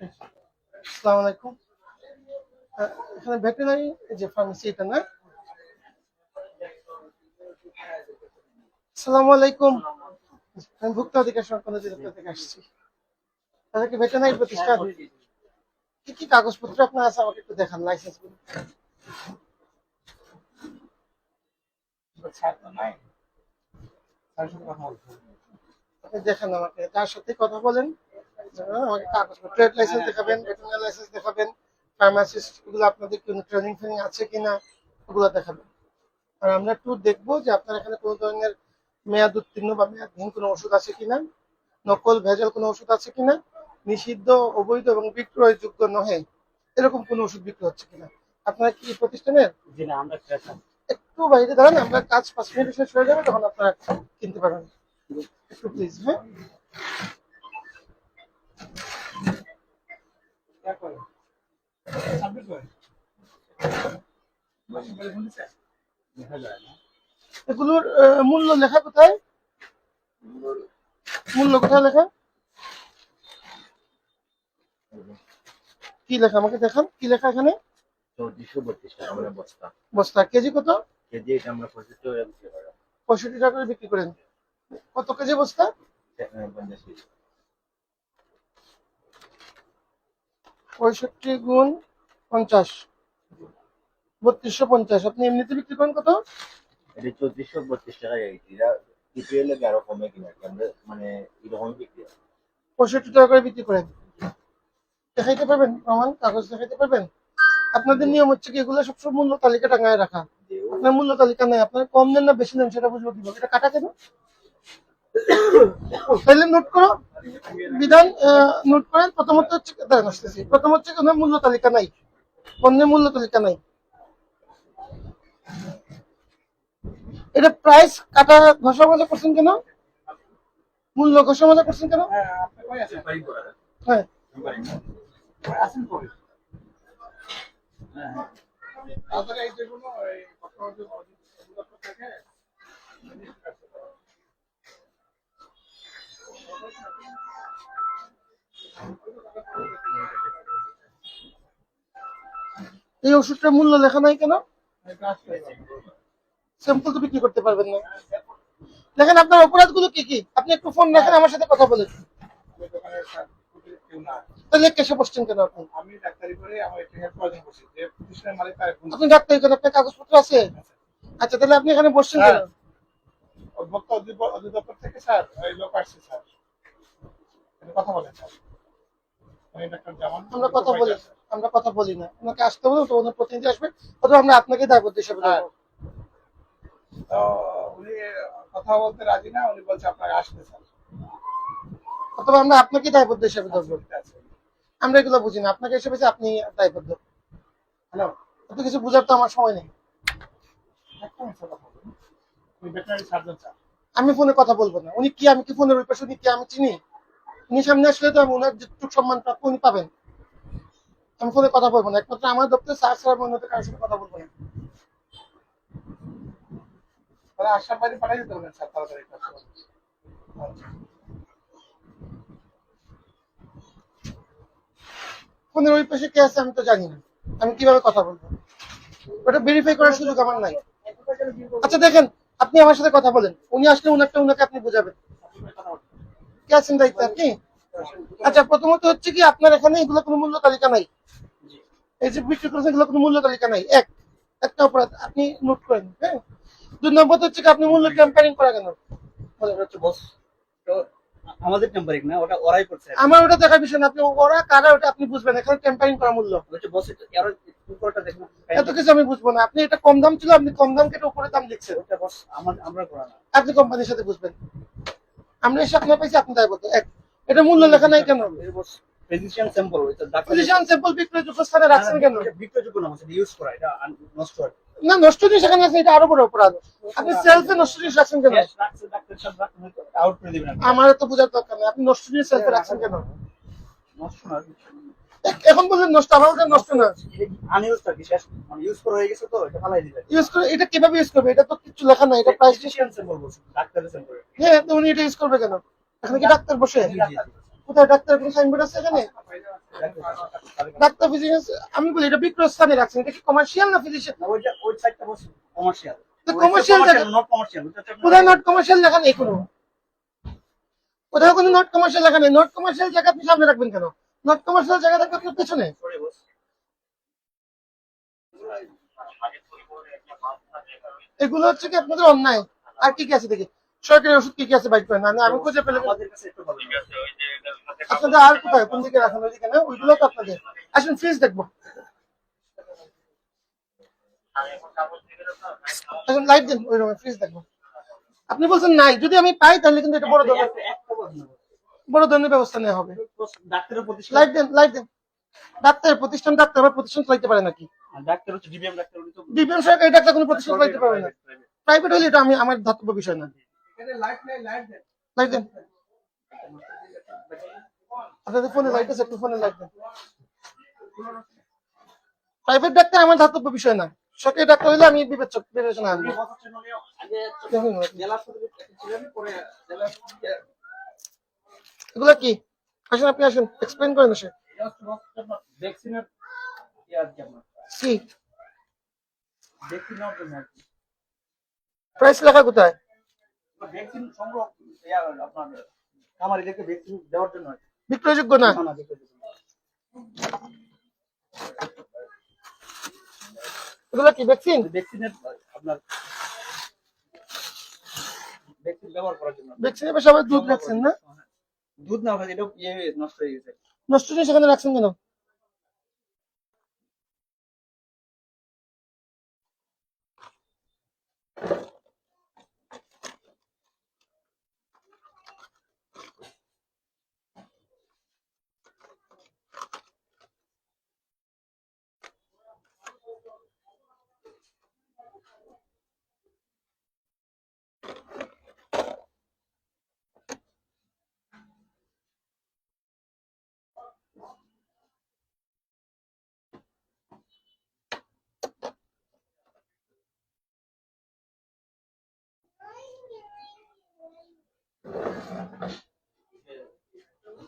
আসসালামু আলাইকুম। এখানে ভেটেরিনারি যে ফার্মেসি এটা না? আসসালামু আলাইকুম। আমি ভুক্ত অধিকার সংক্রান্ত অধিদপ্তর থেকে আসছি। তাহলে কি ভেটেরিনারি প্রতিষ্ঠান কি কি কাগজপত্র আপনার আছে? আমাকে একটু দেখান লাইসেন্সগুলো দেখান আমাকে তার সাথে কথা বলেন? আমাকে কাগজপত্র ট্রেড লাইসেন্স দেখাবেন ভেটেরিনারি লাইসেন্স দেখাবেন ফার্মাসিস্টগুলো আপনাদের কোনো ট্রেনিং ফ্রেনিং আছে কিনা ওগুলো দেখাবেন। আর আমরা একটু দেখব যে আপনার এখানে কোনো ধরনের মেয়াদ উত্তীর্ণ বা মেয়াদহীন কোনো ওষুধ আছে কিনা নকল ভেজাল কোনো ওষুধ আছে কিনা নিষিদ্ধ অবৈধ এবং বিক্রয়যোগ্য নহে এরকম কোনো ওষুধ বিক্রি হচ্ছে কিনা। আপনারা কি প্রতিষ্ঠানের? একটু বাইরে দাঁড়ান আমরা কাজ পাঁচ মিনিট শেষ হয়ে যাবে তখন আপনারা কিনতে পারবেন। একটু প্লিজ হ্যাঁ? এগুলোর মূল্য লেখা কোথায়? মূল্য কোথায় লেখা? কি লেখা? আমাকে দেখান কি লেখা এখানে? চৌত্রিশশো বত্রিশ টাকা আমরা বস্তা। বস্তা। কেজি কত? কেজি এটা আমরা পঁচিশ টাকা বিক্রি করি। পঁয়ষট্টি টাকা করে বিক্রি করেন। কত কেজি বস্তা? পঞ্চাশ কেজি। পঁয়ষট্টি গুণ পঞ্চাশ। বত্রিশশো পঞ্চাশ। আপনি এমনিতে বিক্রি করেন কত? এটা চৌত্রিশশো বত্রিশ টাকা এটা আরও কমে কিনা আমরা মানে এরকম বিক্রি পঁয়ষট্টি টাকা করে বিক্রি করেন। দেখাইতে পারবেন? প্রমাণ? কাগজ দেখাইতে পারবেন? আপনাদের নিয়ম হচ্ছে কি এগুলো সবসময় মূল্য তালিকা টাঙায় রাখা। আপনার মূল্য তালিকা নাই। আপনার কম দেন না বেশি দেন সেটা বুঝব কীভাবে। এটা কাটা কেন? তাহলে নোট করো। বিধান নোট করেন। প্রথমত হচ্ছে দাঁড়ান আসতেছি। প্রথম হচ্ছে কোনো মূল্য তালিকা নাই। পণ্যের মূল্য তালিকা নাই। এটা প্রাইস কাটা ঘষা মাজা করছেন কেন? মূল্য ঘষা মাজা করছেন কেন? হ্যাঁ। ওষুধটার মূল্য লেখা নাই কেন? স্যাম্পল তো বিক্রি করতে পারবেন না। দেখেন, আপনার অপরাধগুলো কি কি? আপনি একটু ফোন রাখেন, আমার সাথে কথা বলেন। কাগজপত্র আছে? আচ্ছা তাহলে আপনি এখানে বসছেন অধিদপ্তর থেকে, স্যার স্যার। কথা বলেন, স্যার। আমরা কথা বলি আমরা কথা বলি না। আপনাকে আসতে বলুন তো ওনার প্রতিনিধি আসবে। অথবা আমরা আপনাকে দায়বদ্ধ হিসেবে হ্যাঁ। দেবো উনি কথা বলতে রাজি না উনি বলছে আপনাকে আসতে স্যার। অথবা আমরা আপনাকে দায়বদ্ধ হিসেবে ধরবো আমরা এগুলো বুঝি না। আপনাকে হিসেবে আপনি দায়বদ্ধ হ্যালো? এত কিছু বুঝার তো আমার সময় নেই। আমি ফোনে কথা বলব না। উনি কি আমি কি ফোনের ওই পাশে উনি কি আমি চিনি? উনি সামনে আসলে তো ওনার যেটুকু সম্মান প্রাপ্য উনি পাবেন। আমি ফোনে কথা বলব না। একমাত্র আমার দপ্তরে স্যার আমি কারোর সাথে কথা বলব না। আশার বাড়ি পাঠিয়ে দিতে বলেন স্যার তাড়াতাড়ি আচ্ছা। ফোনের ওই পাশে কে আছে আমি তো জানি না। আমি কীভাবে কথা বলব? ওটা ভেরিফাই করার সুযোগ আমার নাই। আচ্ছা দেখেন, আপনি আমার সাথে কথা বলেন। উনি আসলে উনারটা উনাকে আপনি বুঝাবেন। কে আছেন দায়িত্বে আপনি? আচ্ছা প্রথমত হচ্ছে কি আপনার এখানে এগুলো কোনো মূল্য তালিকা নাই। এই যে বিক্রি করেছেন এগুলো কোনো মূল্য তালিকা নাই। এক একটা অপরাধ আপনি নোট করেন হ্যাঁ? দুই নম্বর হচ্ছে কি আপনি মূল্য করা কেন? হচ্ছে বস আমাদের টেম্পারিং না ওটা ওরাই করছে। আমার ওটা দেখার বিষয় না আপনি ওরা কারা ওটা আপনি বুঝবেন এখানে ক্যাম্পারিং করা মূল্য। হচ্ছে বস এর উপরটা দেখুন। এত কিছু আমি বুঝব না। আপনি এটা কম দাম ছিল আপনি কম দাম কেটে উপরে দাম লিখছেন ওটা বস আমার আমরা করা না। আপনি কোম্পানির সাথে বুঝবেন। আমরা এসে আপনার পাইছি আপনি তাই বলতো এটা মূল্য লেখা নাই কেন? ফিজিশিয়ান স্যাম্পল ওইটা ডাক্তার পজিশন স্যাম্পল বিক্রয়যোগ্য স্থানে রাখছেন কেন? বিক্রয়যোগ্য না হচ্ছে ইউজ করা এটা নষ্ট হয়। না নষ্ট জিনিস এখানে আছে এটা আরও বড় অপরাধ। আপনি সেলফে নষ্ট জিনিস রাখছেন কেন। আমার তো বোঝার দরকার নেই আপনি নষ্ট জিনিস সেলফে রাখছেন কেন? নষ্ট না এখন বললেন নষ্ট আমার বলছেন নষ্ট না। মানে ইউজ করা হয়ে গেছে তো এটা ফালাই দিবেন ইউজ করে এটা কীভাবে ইউজ করবে? এটা তো কিছু লেখা নাই এটা প্রাইস বলছি ডাক্তারের হ্যাঁ তো উনি এটা ইউজ করবে কেন? এখানে কি ডাক্তার বসে? কোথায় ডাক্তার কোনো সাইনবোর্ড আছে এখানে? ডাক্তার ফিজিশিয়ান আমি বলি এটা বিক্রয় স্থানে রাখছেন এটা কি কমার্শিয়াল না ফিজিশিয়ান না, ওইটা ওই সাইডটা বস কমার্শিয়াল তো commercial নট কমার্শিয়াল কোথায় নট কমার্শিয়াল লেখা নেই কোনো কোথাও কোনো নট কমার্শিয়াল লেখা নেই। নট কমার্শিয়াল জায়গা আপনি সামনে রাখবেন কেন? নট কমার্শিয়াল জায়গা থাকবে আপনার পেছনে। এগুলো হচ্ছে কি আপনাদের অন্যায়। আর কি কি আছে দেখি? সরকারি ওষুধ কি কি আছে বাইক করেন? না আমি খুঁজে পেলে আমাদের কাছে একটু ভালো আপনাদের আর কোথায়? কোন দিকে রাখেন ওইদিকে না? ওইগুলো তো আপনাদের। আসুন ফ্রিজ দেখব। এখন লাইট দেন ওই রকম ফ্রিজ দেখব। আপনি বলছেন নাই যদি আমি পাই তাহলে কিন্তু এটা বড় ধরনের বড় ধরনের ব্যবস্থা নেওয়া হবে। বস, ডাক্তারের প্রতিষ্ঠান? লাইট দেন লাইট দেন। ডাক্তারের প্রতিষ্ঠান ডাক্তার আমার প্রতিষ্ঠান চালাইতে পারে নাকি? ডাক্তার হচ্ছে ডিবিএম ডাক্তার উনি সরকারি ডাক্তার কোনো প্রতিষ্ঠান চালাইতে পারবে না। প্রাইভেট হলে এটা আমি আমার ধাতব্য বিষয় না। লাইট দেন। আপনাদের ফোনে লাইট আছে একটু ফোনে লাইট দেন। প্রাইভেট ডাক্তার আমার ধাতব্য বিষয় না। সরকারি ডাক্তার হলে আমি বিবেচক বিবেচনা আনব। এগুলো কি? আসেন আপনি আসেন এক্সপ্লেন করেন সি। কি। প্রাইস লেখা কোথায়? ভ্যাকসিন সংগ্রহ আপনার খামারিদেরকে ভ্যাকসিন দেওয়ার জন্য বিক্রয়যোগ্য না। এগুলো কি ভ্যাকসিন ভ্যাকসিনের আপনার ভ্যাকসিন ব্যবহার করার জন্য। ভ্যাকসিনের পাশে আবার দুধ রাখছেন না? দুধ না ভাজি এটা ইয়ে হয়ে নষ্ট হয়ে গেছে। নষ্ট জিনিস সেখানে রাখছেন কেন?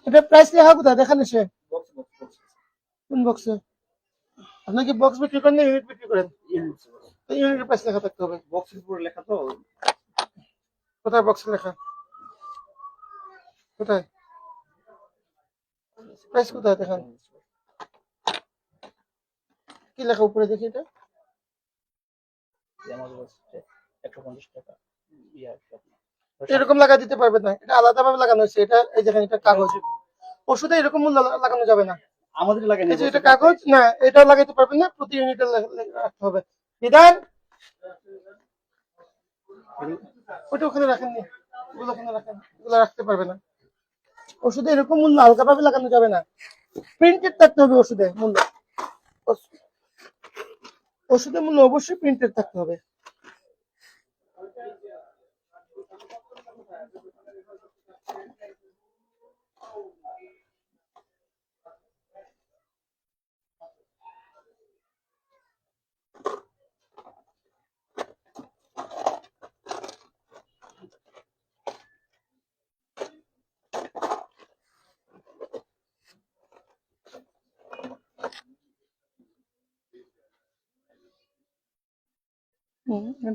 এটা প্রাইস লেখা কোথায়? দেখান এসে। কোন বক্সে আপনি কি বক্স বিক্রি করেন ইউনিট বিক্রি করেন? ইউনিটের প্রাইস লেখা থাকতে হবে। বক্সের উপরে লেখা তো কোথায় বক্সে লেখা? কোথায়? প্রাইস কোথায়? দেখান। কি লেখা উপরে দেখি এটা? একশো পঞ্চাশ টাকা। এরকম লাগা দিতে পারবে না। এটা আলাদা ভাবে লাগানো হয়েছে। এটা এই দেখেন এটা কাগজ। ওষুধে এরকম মূল্য লাগানো যাবে না। আমাদের লাগে না এটা কাগজ না এটা লাগাইতে পারবেন না। প্রতি ইউনিটে রাখতে হবে। বিধান ওটা ওখানে রাখেন নি ওগুলো ওখানে রাখেন। ওগুলো রাখতে পারবে না। ওষুধে এরকম মূল্য হালকা ভাবে লাগানো যাবে না। প্রিন্টেড থাকতে হবে ওষুধে মূল্য। ওষ- ওষুধের মূল্য অবশ্যই প্রিন্টেড থাকতে হবে।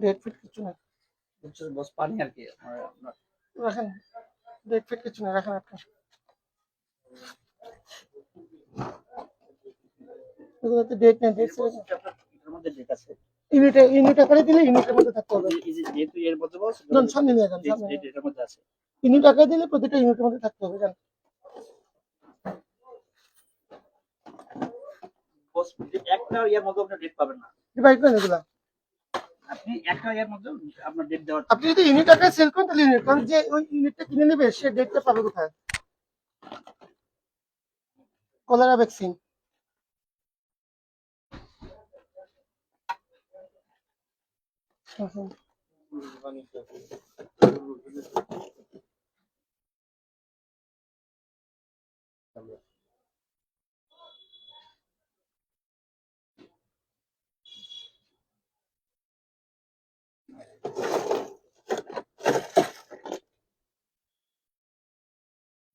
ডেট ফিট কিছু না। বস পানি আর কি রাখেন ডেট ফিট কিছু না রাখেন আপনি এগুলোতে ডেট নেই ডেট আপনার এটার মধ্যে ডেট আছে? ইউনিটে ইউনিট আকারে দিলে ইউনিটের মধ্যে থাকতে হবে। যেহেতু এর মধ্যে বস সামনে নিয়ে যান সামনে। মধ্যে আছে। ইউনিট আকারে দিলে প্রতিটা ইউনিটের মধ্যে থাকতে হবে জান একটা ইয়ার মধ্যে আপনি ডেট পাবেন না। ডিভাইড করেন এগুলা। আপনি মধ্যে আপনার ডেট দেওয়ার আপনি যদি ইউনিট আকারে সেল করেন তাহলে ইউনিট কারণ যে ওই ইউনিটটা কিনে নেবে সে ডেটটা পাবে কোথায়? কলেরা ভ্যাকসিন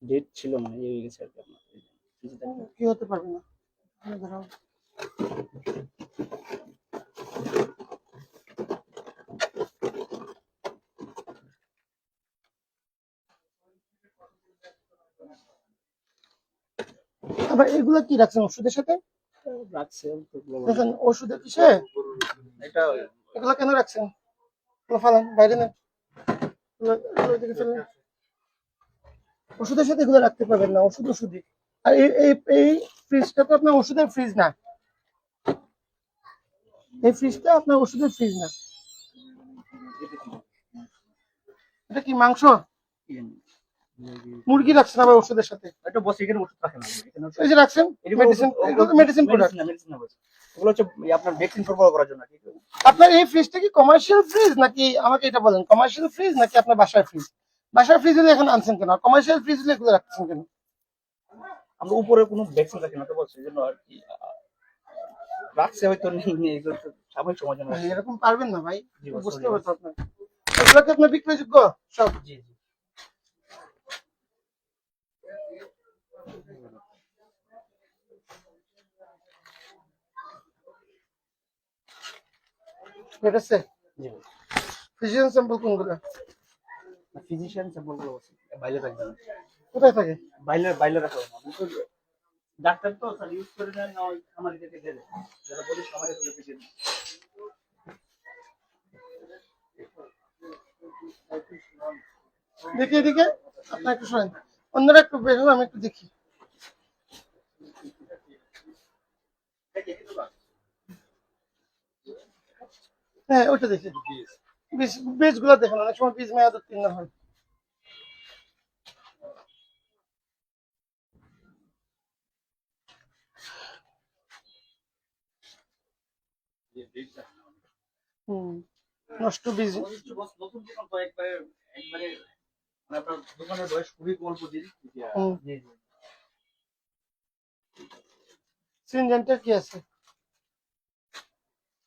ডেট ছিল মানে এই হয়ে গেছে আর কি আপনার কি হতে পারবে না। আবার এগুলো কি রাখছেন ওষুধের সাথে? রাখছেন দেখেন ওষুধের কিসে? এটা এগুলো কেন রাখছেন? ফালান বাইরে ফেলেন। ওষুধের সাথে এগুলো রাখতে পারবেন না ওষুধ ওষুধই। আর এই এই ফ্রিজটা তো আপনার ওষুধের ফ্রিজ না। এই ফ্রিজটা আপনার ওষুধের ফ্রিজ না। এটা কি মাংস? মুরগি রাখছেন আবার ওষুধের সাথে। এটা বসে এখানে ওষুধ রাখে না এখানে হচ্ছে- এই যে রাখছেন মেডিসিন মেডিসিন প্রোডাক্ট না, না হচ্ছে আপনার ভ্যাকসিন সরবরাহ করার জন্য আপনার এই ফ্রিজটা কি কমার্শিয়াল ফ্রিজ নাকি আমাকে এটা বলেন কমার্শিয়াল ফ্রিজ নাকি আপনার বাসার ফ্রিজ বাসার ফ্রিজ হলে এখন আনছেন কেন? কমার্শিয়াল ফ্রিজ হলে এগুলো রাখছেন কেন? আমরা উপরে কোনো ভ্যাকসিন রাখি না তো বলছে জন্য আর কি রাখছে হয়তো নিয়ে এগুলো সাময়িক সময় জন্য এরকম পারবেন না ভাই বুঝতে তো আপনার এগুলো কি আপনার বিক্রয়যোগ্য? সব। জি জি। ঠিক আছে? জি। ফিজিয়ান স্যাম্পল কোনগুলো? ফিজিশিয়ান স্যাম্পলগুলো রাখবেন কোথায় থাকে? রাখা। কিন্তু ডাক্তার তো স্যার ইউজ করে দেন না ওই খামারিদেরকে দিয়ে দেয়। যারা বলি খামারে তোদেরকে দিয়ে। দেখি এদিকে আপনার একটু শোনেন। অন্যরা একটু বের আমি একটু দেখি। হ্যাঁ ওইটা দেখি। বীজ বীজগুলো দেখুন, অনেক সময় বীজ মেয়াদ উত্তীর্ণ হয়। নষ্ট বীজ। আপনার দোকানের বয়স খুবই অল্প দিন কি আছে?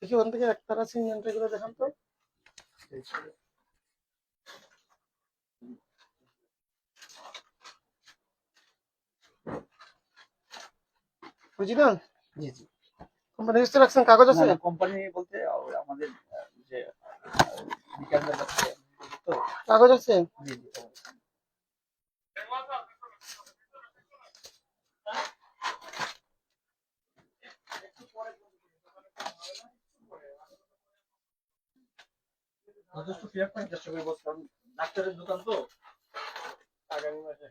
দেখি ওখান থেকে একতারা সিনজেন্টারগুলো দেখান তো। অরিজিনাল জি জি। কোম্পানি রেজিস্টার রাখছেন কাগজ আছে? কোম্পানি বলতে আমাদের যে কাগজ আছে? জি জি যথেষ্ট ফেয়ার পয়েন্ট চেষ্টা করে বস ডাক্তারের দোকান তো আগামী মাসে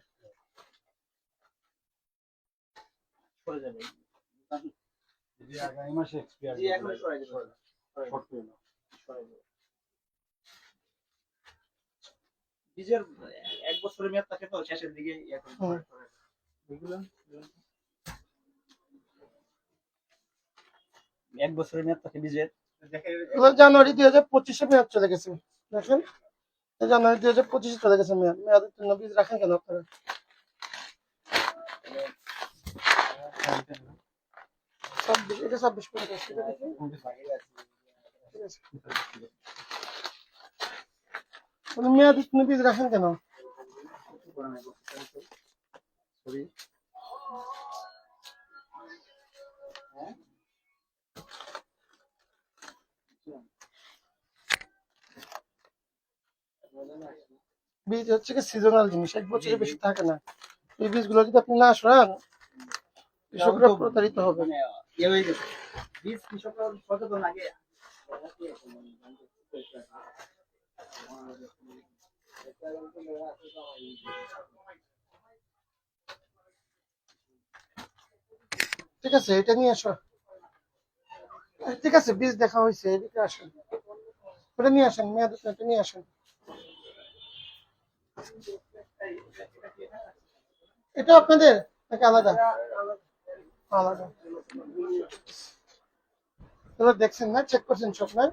সরে যাবে আগামী মাসে এক্সপিয়ার জি এখন সরে যাবে সরে যাবে। সরে যাবে। বীজের এক বছরের মেয়াদ থাকে তো শেষের দিকে। বুঝলেন এক বছরের মেয়াদ থাকে বীজের জানুয়ারি দুই হাজার পঁচিশে মেয়াদ চলে গেছে। দেখেন জানুয়ারি দুই হাজার পঁচিশে চলে গেছে মেয়াদ। মেয়াদের উত্তীর্ণ বীজ রাখেন কেন আপনারা? ছাব্বিশ এটা পঞ্চাশ বীজ রাখেন কেন? বীজ হচ্ছে কি সিজনাল জিনিস এক বছরের বেশি থাকে না। এই বীজগুলো যদি আপনি না সরান কৃষকরা প্রতারিত হবে। মানে ইয়ে বীজ কৃষকরা সচেতন আগে। ঠিক আছে এটা নিয়ে আসো। ঠিক আছে, বীজ দেখা হয়েছে, এদিকে আসেন। ওটা নিয়ে আসেন, মেয়াদ উত্তীর্ণটা নিয়ে আসেন। এটা আপনাদের নাকি আলাদা? আলাদা। দেখছেন না চেক করছেন সব না?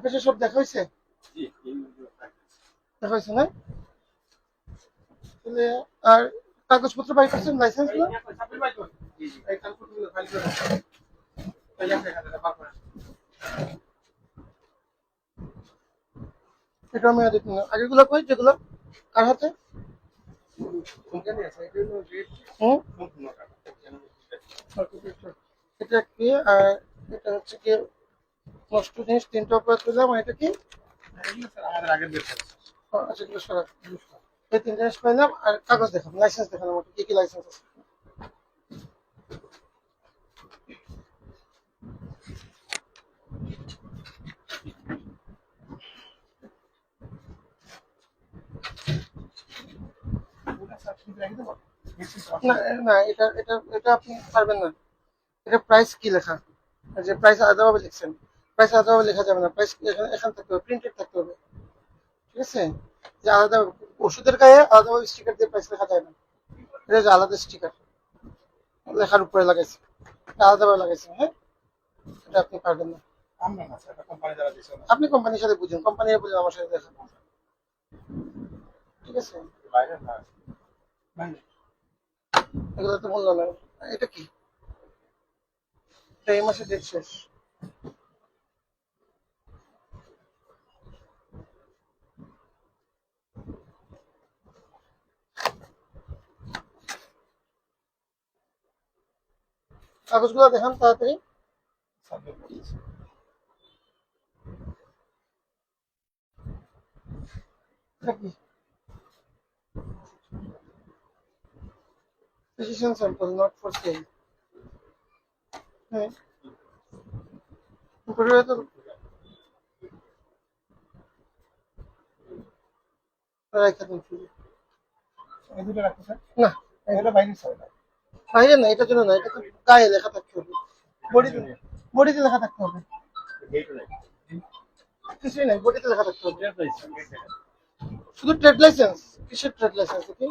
আপনার সব দেখা হয়েছে দেখা হয়েছে না? তাহলে আর কাগজপত্র বাই করছেন লাইসেন্স। এটা মেয়াদি আগেগুলো কই? যেগুলো? কার হাতে। এটা কি? আর এটা হচ্ছে কি? নষ্ট জিনিস তিনটা পেলাম আর এটা কি? এই তিনটা জিনিস পাইলাম আর কাগজ দেখাম লাইসেন্স দেখান আমাকে কি কি লাইসেন্স আছে? না না, এটা এটা এটা আপনি পারবেন না। এটা প্রাইস কি লেখা? যে প্রাইস আলাদাভাবে লিখছেন। প্রাইস আলাদাভাবে লেখা যাবে না। প্রাইস এখানে এখানে থাকতে হবে? প্রিন্টেড থাকতে হবে। ঠিক আছে? যে আলাদা ওষুধের গায়ে আলাদাভাবে স্টিকার দিয়ে প্রাইস লেখা যায় না। এটা যে আলাদা স্টিকার লেখার উপরে লাগাইছে। এটা আলাদাভাবে লাগাইছে হ্যাঁ? এটা আপনি পারবেন না। আমরা না স্যার, এটা কোম্পানি যারা দিছে না। আপনি কোম্পানির সাথে বুঝুন। কোম্পানি বুঝুন আমার সাথে দেখান। ঠিক আছে? বাইরে না। বাইরে। এগুলো তো বলল না এটা কি? এটা এই মাসে ডেট শেষ। কাগজগুলো দেখান তাড়াতাড়ি। এটা Physician sample not for sale. হ্যাঁ উপরে তো রাখা দিন। না এগুলো বাইরে এটা। বাইরে না এটার জন্য না এটা তো গায়ে লেখা থাকতে হবে। বডিতে বডিতে লেখা থাকতে হবে। কিছুই নাই বডিতে লেখা থাকতে হবে। শুধু ট্রেড লাইসেন্স কিসের ট্রেড লাইসেন্স কি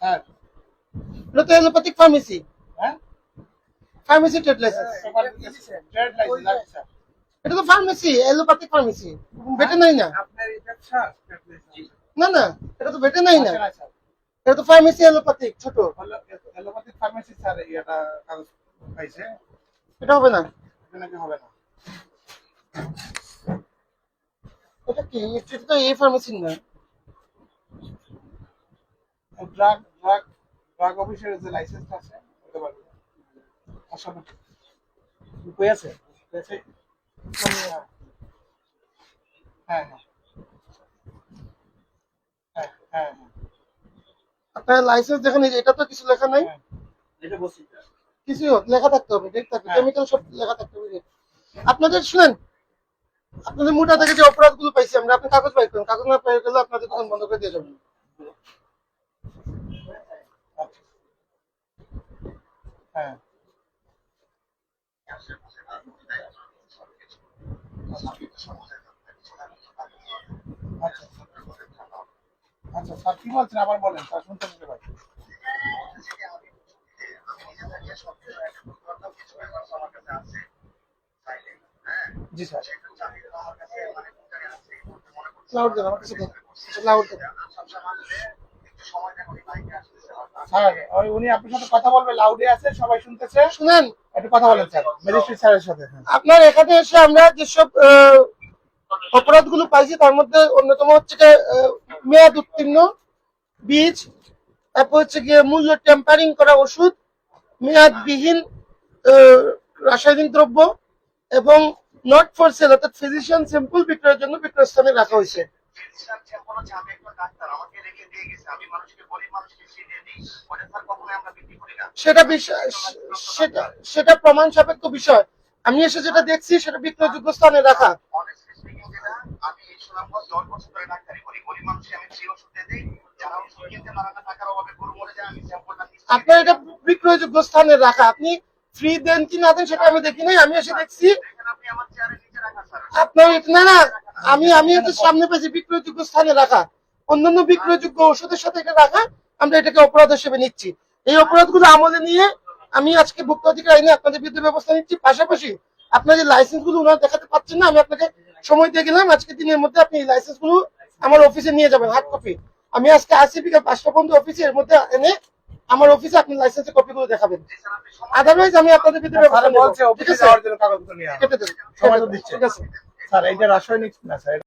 স্যার, এটা তো এলোপ্যাথিক ফার্মেসি হ্যাঁ? Pharmacy trade licence trade licence এটা তো ফার্মেসি এলোপ্যাথিক ফার্মেসি না। Sir, trade licence. না না এটা তো ভেটেনারি না। না? এটা তো ফার্মেসি এলোপ্যাথিক ছোট। হলো এলোপ্যাথিক ফার্মেসি স্যার এটা কাগজ পাইছে। এটা হবে না? এটা নাকি হবে না? এটা কি? এটা তো এই ফার্মেসি না। ড্রাগ ড্রাগ ড্রাগ অফিসের যে লাইসেন্স আছে ওটা পারবে আসলে কই আছে? হ্যাঁ হ্যাঁ। হ্যাঁ হ্যাঁ হ্যাঁ। আপনার লাইসেন্স দেখেন এই এটা তো কিছু লেখা নাই হ্যাঁ। কিছু লেখা থাকতে হবে ডেট থাকবে। কেমিক্যাল সব লেখা থাকতে হবে আপনাদের শুনেন আপনাদের মোটা থেকে যে অপরাধগুলো পাইছি আমরা আপনি কাগজ পাই করেন কাগজ না পাই গেলে আপনাদের দোকান বন্ধ করে দিয়ে যাবেন। হ্যাঁ আচ্ছা আচ্ছা স্যার কি বলছেন? আবার বলেন স্যার শুনতে জি স্যার। লাউড দেন আমার কাছে লাউড দেন। স্যার উনি আপনার সাথে কথা বলবে লাউডে আছে সবাই শুনতেছে। শুনেন। একটু কথা বলেন স্যার ম্যাজিস্ট্রেট স্যারের সাথে। আপনার এখানে এসে আমরা যেসব অপরাধগুলো পাইছি তার মধ্যে অন্যতম হচ্ছে মেয়াদ উত্তীর্ণ, বীজ, তারপর হচ্ছে গিয়ে মূল্য টেম্পারিং করা ওষুধ, মেয়াদবিহীন রাসায়নিক দ্রব্য এবং নট ফর সেল অর্থাৎ ফিজিশিয়ান স্যাম্পল বিক্রয়ের জন্য বিক্রয়স্থানে রাখা হয়েছে। সেটা সেটা সেটা প্রমাণ সাপেক্ষ বিষয়। আমি এসে যেটা দেখছি, সেটা বিক্রয়যোগ্য স্থানে রাখা। আমি এই সুনামগঞ্জ দশ বছর ধরে ডাক্তারি করি। গরিব মানুষকে আমি ফ্রি ওষুধ দিই যারা ওষুধ কিনতে পারে না টাকার অভাবে গরু মরে যায় আমি স্যাম্পলটা আপনার এটা বিক্রয়যোগ্য স্থানে রাখা। আপনি ফ্রি দেন কি না দেন সেটা আমি দেখি নাই আমি এসে দেখছি। আপনার এটা- না না আমি আমি এটা সামনে পেয়েছি বিক্রয়যোগ্য স্থানে রাখা। অন্যান্য বিক্রয়যোগ্য ওষুধের সাথে এটা রাখা আমরা এটাকে অপরাধ হিসেবে নিচ্ছি। এই অপরাধগুলো আমলে নিয়ে আমি আজকে ভোক্তাধিকার আইনে আপনাদের বিরুদ্ধে ব্যবস্থা নিচ্ছি। পাশাপাশি আপনার যে লাইসেন্সগুলো ওনারা দেখাতে পাচ্ছেন না আমি আপনাকে সময় দিয়ে গেলাম আজকে দিনের মধ্যে আপনি লাইসেন্সগুলো আমার অফিসে নিয়ে যাবেন হার্ড কপি আমি আজকে আসি বিকাল পাঁচটা পর্যন্ত অফিসে এর মধ্যে এনে আমার অফিসে আপনি লাইসেন্সের কপি গুলো দেখাবেন। আদারওয়াইজ আমি আপনাদের ভিতরে ভালো বলছে ঠিক অফিসে আছে? যাওয়ার জন্য কাগজপত্র নিয়ে আসো। দেন সময় তো দিচ্ছে। ঠিক আছে। স্যার এইটা রাসায়নিক না স্যার